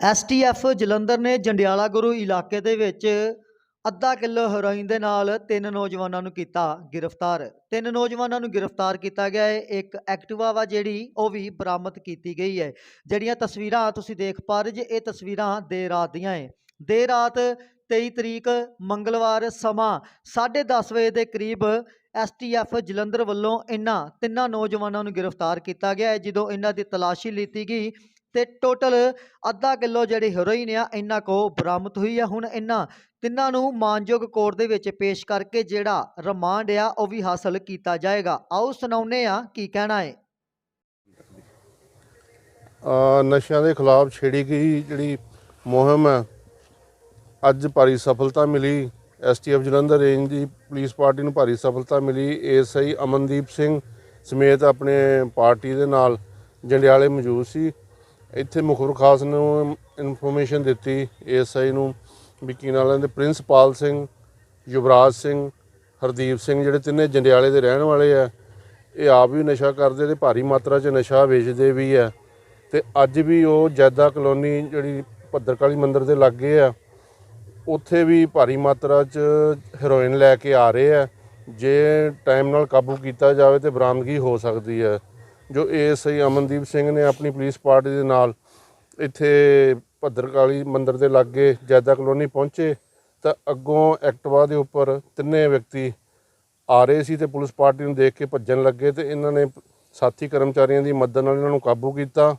STF Jalandhar ਨੇ ਜੰਡਿਆਲਾ ਗੁਰੂ ਇਲਾਕੇ ਦੇ ਵਿੱਚ ਅੱਧਾ ਕਿਲੋ ਹੈਰੋਇਨ ਦੇ ਨਾਲ ਤਿੰਨ ਨੌਜਵਾਨਾਂ ਨੂੰ ਕੀਤਾ ਗ੍ਰਿਫਤਾਰ। ਤਿੰਨ ਨੌਜਵਾਨਾਂ ਨੂੰ ਗ੍ਰਿਫਤਾਰ ਕੀਤਾ ਗਿਆ ਹੈ। ਇੱਕ ਐਕਟਿਵਾ ਵਾ ਜਿਹੜੀ, ਉਹ ਵੀ ਬਰਾਮਦ ਕੀਤੀ ਗਈ ਹੈ। ਜਿਹੜੀਆਂ ਤਸਵੀਰਾਂ ਤੁਸੀਂ ਦੇਖ ਪਾ ਰਹੇ ਜੇ, ਇਹ ਤਸਵੀਰਾਂ ਦੇਰ ਰਾਤ ਦੀਆਂ ਹੈ ਦੇਰ ਰਾਤ 23 ਤਰੀਕ ਮੰਗਲਵਾਰ ਸਮਾਂ 10:30 ਵਜੇ ਦੇ ਕਰੀਬ ਐਸਟੀਐਫ ਜਲੰਧਰ ਵੱਲੋਂ ਇਹਨਾਂ ਤਿੰਨਾਂ ਨੌਜਵਾਨਾਂ ਨੂੰ ਗ੍ਰਿਫਤਾਰ ਕੀਤਾ ਗਿਆ ਹੈ। ਜਦੋਂ ਇਹਨਾਂ ਦੀ ਤਲਾਸ਼ੀ ਲਿੱਤੀ ਗਈ ਤੇ ਟੋਟਲ ਅੱਧਾ ਕਿਲੋ ਜਿਹੜੀ ਹੈਰੋਇਨ ਆ ਇਹਨਾਂ ਕੋ ਬਰਾਮਦ ਹੋਈ ਆ। ਹੁਣ ਇਹਨਾਂ ਤਿੰਨਾਂ ਨੂੰ ਮਾਨਯੋਗ ਕੋਰਟ ਦੇ ਵਿੱਚ ਪੇਸ਼ ਕਰਕੇ ਜਿਹੜਾ ਰਿਮਾਂਡ ਆ, ਉਹ ਵੀ ਹਾਸਲ ਕੀਤਾ ਜਾਏਗਾ। ਆਓ ਸੁਣਾਉਨੇ ਆ ਕੀ ਕਹਿਣਾ ਹੈ। ਨਸ਼ਿਆਂ ਦੇ ਖਿਲਾਫ ਛੇੜੀ ਗਈ ਜਿਹੜੀ ਮੁਹਿੰਮ ਹੈ, ਅੱਜ ਭਾਰੀ ਸਫਲਤਾ ਮਿਲੀ। ਐਸਟੀਐਫ ਜਲੰਧਰ ਰੇਂਜ ਦੀ ਪੁਲਿਸ ਪਾਰਟੀ ਨੂੰ ਭਾਰੀ ਸਫਲਤਾ ਮਿਲੀ। ਏਐਸਆਈ ਅਮਨਦੀਪ ਸਿੰਘ ਸਮੇਤ ਆਪਣੇ ਪਾਰਟੀ ਦੇ ਨਾਲ ਜੰਡਿਆਲੇ ਮੌਜੂਦ ਸੀ। ਇੱਥੇ ਮੁਖਬਰ ਖਾਸ ਨੂੰ ਇਨਫੋਰਮੇਸ਼ਨ ਦਿੱਤੀ, ਏਐਸਆਈ ਨੂੰ, ਵੀ ਕੀ ਨਾਲਾਂ ਦੇ ਪ੍ਰਿੰਸਪਾਲ ਸਿੰਘ, ਯੁਵਰਾਜ ਸਿੰਘ, ਹਰਦੀਪ ਸਿੰਘ, ਜਿਹੜੇ ਤਿੰਨੇ ਜੰਡਿਆਲੇ ਦੇ ਰਹਿਣ ਵਾਲੇ ਆ, ਇਹ ਆਪ ਵੀ ਨਸ਼ਾ ਕਰਦੇ ਤੇ ਭਾਰੀ ਮਾਤਰਾ 'ਚ ਨਸ਼ਾ ਵੇਚਦੇ ਵੀ ਆ। ਤੇ ਅੱਜ ਵੀ ਉਹ ਜੈਦਾ ਕਲੋਨੀ ਜਿਹੜੀ ਭੱਦਰਕਾਲੀ ਮੰਦਿਰ ਦੇ ਲਾਗੇ ਆ, ਉੱਥੇ ਵੀ ਭਾਰੀ ਮਾਤਰਾ 'ਚ ਹੈਰੋਇਨ ਲੈ ਕੇ ਆ ਰਹੇ ਆ। ਜੇ ਟਾਈਮ ਨਾਲ ਕਾਬੂ ਕੀਤਾ ਜਾਵੇ ਤੇ ਬਰਾਮਦਗੀ ਹੋ ਸਕਦੀ ਹੈ ਜੋ ਏਐਸਆਈ ਅਮਨਦੀਪ ਸਿੰਘ ਨੇ ਆਪਣੀ ਪੁਲਿਸ ਪਾਰਟੀ ਦੇ ਨਾਲ ਇੱਥੇ ਭੱਦਰਕਾਲੀ ਮੰਦਿਰ ਦੇ ਲਾਗੇ ਜੈਦਾ ਕਲੋਨੀ ਪਹੁੰਚੇ ਤਾਂ ਅੱਗੋਂ ਐਕਟਵਾ ਦੇ ਉੱਪਰ ਤਿੰਨੇ ਵਿਅਕਤੀ ਆ ਰਹੇ ਸੀ ਤੇ ਪੁਲਿਸ ਪਾਰਟੀ ਨੂੰ ਦੇਖ ਕੇ ਭੱਜਣ ਲੱਗੇ ਤੇ ਇਹਨਾਂ ਨੇ ਸਾਥੀ ਕਰਮਚਾਰੀਆਂ ਦੀ ਮਦਦ ਨਾਲ ਇਹਨਾਂ ਨੂੰ ਕਾਬੂ ਕੀਤਾ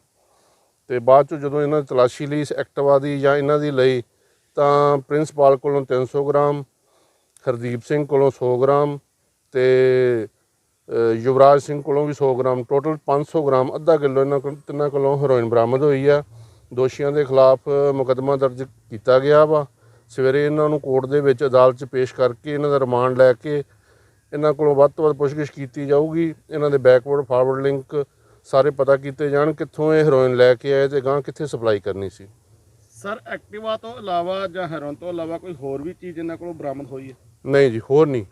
ਤੇ ਬਾਅਦ ਚ ਜਦੋਂ ਇਹਨਾਂ ਦੀ ਤਲਾਸ਼ੀ ਲਈ ਇਸ ਐਕਟਿਵਾ ਦੀ ਜਾਂ ਇਹਨਾਂ ਦੀ ਲਈ ਤਾਂ ਪ੍ਰਿੰਸਪਾਲ ਕੋਲੋਂ 300 ਗ੍ਰਾਮ, ਹਰਦੀਪ ਸਿੰਘ ਕੋਲੋਂ 100 ਗ੍ਰਾਮ ਤੇ ਯੁਵਰਾਜ ਸਿੰਘ ਕੋਲੋਂ ਵੀ 100 ਗ੍ਰਾਮ ਟੋਟਲ 500 ਗ੍ਰਾਮ ਅੱਧਾ ਕਿਲੋ ਇਹਨਾਂ ਕੋਲ ਤਿੰਨਾਂ ਕੋਲੋਂ ਹੈਰੋਇਨ ਬਰਾਮਦ ਹੋਈ ਆ। ਦੋਸ਼ੀਆਂ ਦੇ ਖਿਲਾਫ ਮੁਕੱਦਮਾ ਦਰਜ ਕੀਤਾ ਗਿਆ ਵਾ। ਸਵੇਰੇ ਇਹਨਾਂ ਨੂੰ ਕੋਰਟ ਦੇ ਵਿੱਚ ਅਦਾਲਤ 'ਚ ਪੇਸ਼ ਕਰਕੇ ਇਹਨਾਂ ਦਾ ਰਿਮਾਂਡ ਲੈ ਕੇ ਇਹਨਾਂ ਕੋਲੋਂ ਵੱਧ ਤੋਂ ਵੱਧ ਪੁੱਛਗਿੱਛ ਕੀਤੀ ਜਾਊਗੀ। ਇਹਨਾਂ ਦੇ ਬੈਕਵਰਡ ਫਾਰਵਰਡ ਲਿੰਕ ਸਾਰੇ ਪਤਾ ਕੀਤੇ ਜਾਣ ਕਿੱਥੋਂ ਇਹ ਹੈਰੋਇਨ ਲੈ ਕੇ ਆਏ ਤੇ ਗਾਂ ਕਿੱਥੇ ਸਪਲਾਈ ਕਰਨੀ ਸੀ। ਸਰ ਐਕਟਿਵਾ ਤੋਂ ਇਲਾਵਾ ਜਾਂ ਹੈਰੋਨ ਤੋਂ ਇਲਾਵਾ ਕੋਈ ਹੋਰ ਵੀ ਚੀਜ਼ ਇਹਨਾਂ ਕੋਲੋਂ ਬਰਾਮਦ ਹੋਈ ਹੈ? ਨਹੀਂ ਜੀ ਹੋਰ ਨਹੀਂ।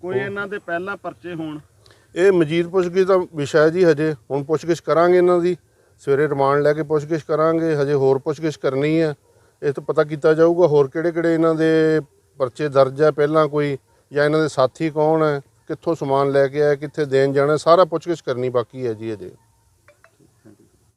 ਕੋਈ ਇਹਨਾਂ ਦੇ ਪਹਿਲਾਂ ਪਰਚੇ ਹੋਣ? ਇਹ ਮਜੀਦ ਪੁੱਛਗਿੱਛ ਦਾ ਵਿਸ਼ਾ ਹੈ ਜੀ ਹਜੇ। ਹੁਣ ਪੁੱਛਗਿੱਛ ਕਰਾਂਗੇ ਇਹਨਾਂ ਦੀ। ਸਵੇਰੇ ਰਿਮਾਂਡ ਲੈ ਕੇ ਪੁੱਛਗਿੱਛ ਕਰਾਂਗੇ। ਹਜੇ ਹੋਰ ਪੁੱਛਗਿੱਛ ਕਰਨੀ ਹੈ। ਇਹ ਤਾਂ ਪਤਾ ਕੀਤਾ ਜਾਊਗਾ ਹੋਰ ਕਿਹੜੇ ਕਿਹੜੇ ਇਹਨਾਂ ਦੇ ਪਰਚੇ ਦਰਜ ਹੈ ਪਹਿਲਾਂ ਕੋਈ ਜਾਂ ਇਹਨਾਂ ਦੇ ਸਾਥੀ ਕੌਣ ਹੈ, ਕਿੱਥੋਂ ਸਮਾਨ ਲੈ ਕੇ ਆਇਆ, ਕਿੱਥੇ ਦੇਣ ਜਾਣਾ, ਸਾਰਾ ਪੁੱਛਗਿੱਛ ਕਰਨੀ ਬਾਕੀ ਹੈ ਜੀ ਹਜੇ।